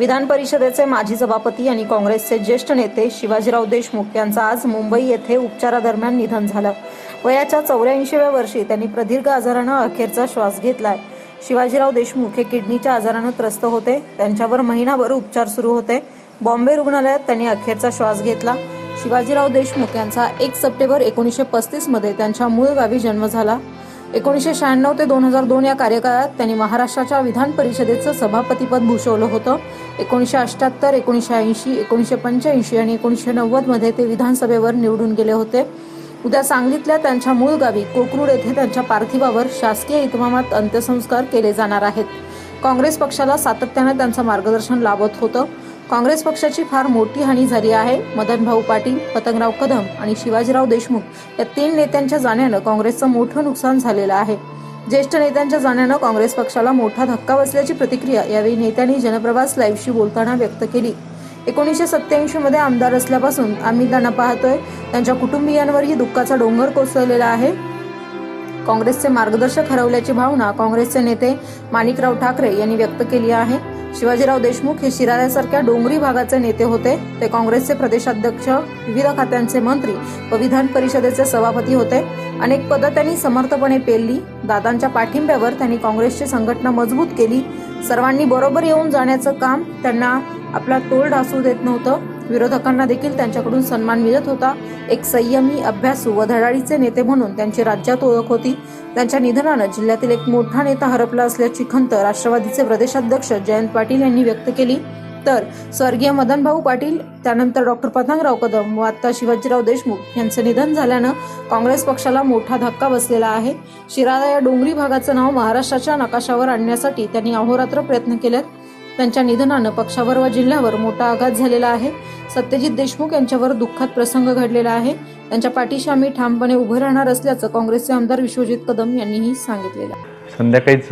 विधान परिषदेचे माजी सभापती आणि काँग्रेसचे ज्येष्ठ नेते शिवाजीराव देशमुख यांचं आज मुंबई येथे उपचारादरम्यान निधन झालं. वयाच्या चौऱ्याऐंशीव्या वर्षी त्यांनी प्रदीर्घ आजारानं अखेरचा श्वास घेतलाय. शिवाजीराव देशमुख हे किडनीच्या आजारानं त्रस्त होते. त्यांच्यावर महिनाभर उपचार सुरू होते. बॉम्बे रुग्णालयात त्यांनी अखेरचा श्वास घेतला. शिवाजीराव देशमुख यांचा एक सप्टेंबर एकोणीसशे पस्तीसमध्ये त्यांच्या मूळ गावी जन्म झाला. एकोणीसशे शहाण्णव ते दोन हजार दोन या कार्यकाळात त्यांनी महाराष्ट्राच्या विधान परिषदेचं सभापतीपद भूषवलं होतं. एकोणीसशे अठ्ठ्याहत्तर एकोणीसशे ऐंशी एकोणीसशे पंच्याऐंशी आणि एकोणीसशे नव्वदमध्ये ते विधानसभेवर निवडून गेले होते. उद्या सांगलीतल्या त्यांच्या मूळ गावी कोकरूड येथे त्यांच्या पार्थिवावर शासकीय इतमामात अंत्यसंस्कार केले जाणार आहेत. काँग्रेस पक्षाला सातत्यानं त्यांचं मार्गदर्शन लाभत होतं. काँग्रेस पक्षाची फार मोठी हानी झाली आहे. मदन भाऊ पाटील पतंगराव कदम आणि शिवाजीराव देशमुख या तीन नेत्यांच्या जाण्यानं काँग्रेसचं मोठं नुकसान झालेलं आहे. ज्येष्ठ नेत्यांच्या जाण्यानं काँग्रेस पक्षाला मोठा धक्का बसल्याची प्रतिक्रिया यावेळी नेत्यांनी जनप्रवास लाईव्हशी बोलताना व्यक्त केली. एकोणीसशे सत्त्याऐंशी मध्ये आमदार असल्यापासून आम्ही त्यांना पाहतोय. त्यांच्या कुटुंबियांवरही दुःखाचा डोंगर कोसळलेला आहे. काँग्रेसचे मार्गदर्शक हरवल्याची भावना काँग्रेसचे नेते माणिकराव ठाकरे यांनी व्यक्त केली आहे. शिवाजीराव देशमुख हे शिराऱ्यासारख्या डोंगरी भागाचे नेते होते. ते काँग्रेसचे प्रदेशाध्यक्ष विविध खात्यांचे मंत्री व विधान परिषदेचे सभापती होते. अनेक पदं त्यांनी समर्थपणे पेलली. दादांच्या पाठिंब्यावर त्यांनी काँग्रेसची संघटना मजबूत केली. सर्वांनी बरोबर येऊन जाण्याचं काम त्यांना आपला तोल ढासू देत नव्हतं. विरोधकांना देखील त्यांच्याकडून सन्मान मिळत होता. एक संयमी अभ्यासू व धडाडीचे नेते म्हणून त्यांची राज्यात ओळख होती. त्यांच्या निधनानं जिल्ह्यातील एक मोठा नेता हरपला असल्याची खंत राष्ट्रवादीचे प्रदेशाध्यक्ष जयंत पाटील यांनी व्यक्त केली. तर स्वर्गीय मदन भाऊ पाटील त्यानंतर डॉक्टर पतंगराव कदम व आता शिवाजीराव देशमुख यांचं निधन झाल्यानं काँग्रेस पक्षाला मोठा धक्का बसलेला आहे. शिराळा या डोंगरी भागाचं नाव महाराष्ट्राच्या नकाशावर आणण्यासाठी त्यांनी अहोरात्र प्रयत्न केलेत. त्यांच्या निधनानं पक्षावर व जिल्ह्यावर मोठा आघात झालेला आहे. सत्यजित देशमुख यांच्यावर दुःखात प्रसंग घडलेला आहे. त्यांच्या पाठीशी आम्ही ठामपणे उभं राहणार असल्याचं काँग्रेसचे आमदार विश्वजित कदम यांनीही सांगितलेलं संध्याकाळीच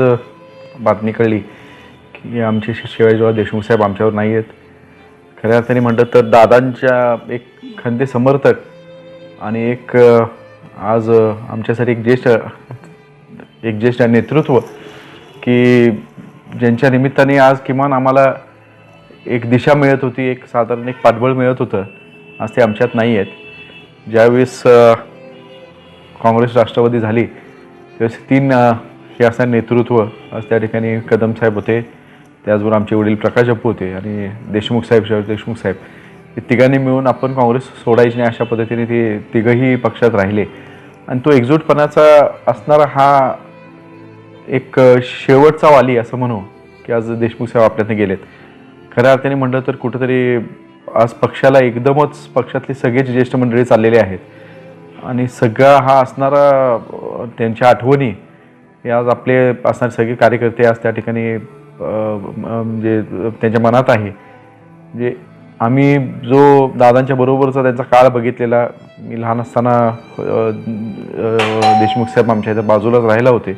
बातमी कळली की आमचे शि- शिवाजीराव देशमुख साहेब आमच्यावर नाही आहेत. खऱ्या अर्थाने म्हटलं तर दादांच्या एक खंदे समर्थक आणि एक आज आमच्यासाठी एक ज्येष्ठ एक ज्येष्ठ नेतृत्व की ज्यांच्या निमित्ताने आज किमान आम्हाला एक दिशा मिळत होती एक साधारण एक पाठबळ मिळत होतं. आज ते आमच्यात नाही आहेत. ज्यावेळेस काँग्रेस राष्ट्रवादी झाली त्यावेळेस तीन हे असणारे नेतृत्व आज त्या ठिकाणी कदम साहेब होते त्याचबरोबर आमचे वडील प्रकाश अप्पू होते आणि देशमुख साहेब शरद देशमुख साहेब. हे तिघांनी मिळून आपण काँग्रेस सोडायची नाही अशा पद्धतीने ते तिघंही पक्षात राहिले. आणि तो एकजूटपणाचा असणारा हा एक शेवटचा वाली असं म्हणू की आज देशमुख साहेब आपल्यातनं गेलेत. खऱ्या अर्थाने म्हटलं तर कुठंतरी आज पक्षाला एकदमच पक्षातले सगळेच ज्येष्ठ मंडळी चाललेले आहेत. आणि सगळा हा असणारा त्यांच्या आठवणी हे आज आपले असणारे सगळे कार्यकर्ते आज त्या ठिकाणी म्हणजे त्यांच्या मनात आहे. म्हणजे आम्ही जो दादांच्या बरोबरचा त्यांचा काळ बघितलेला मी लहान असताना देशमुख साहेब आमच्या इथं बाजूलाच राहिला होते.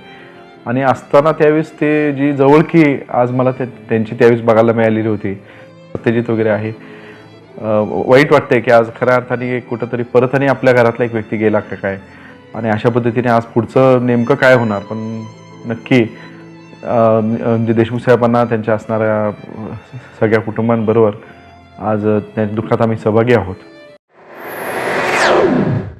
आणि असताना त्यावेळेस ते जी जवळकी आज मला ते त्यांची त्यावेळेस बघायला मिळालेली होती सत्यजित वगैरे आहे. वाईट वाटतंय की आज खऱ्या अर्थाने कुठंतरी परत आणि आपल्या घरातला एक व्यक्ती गेला का काय? आणि अशा पद्धतीने आज पुढचं नेमकं काय होणार? पण नक्की म्हणजे देशमुख साहेबांना त्यांच्या असणाऱ्या सगळ्या कुटुंबांबरोबर आज त्या दुःखात आम्ही सहभागी आहोत.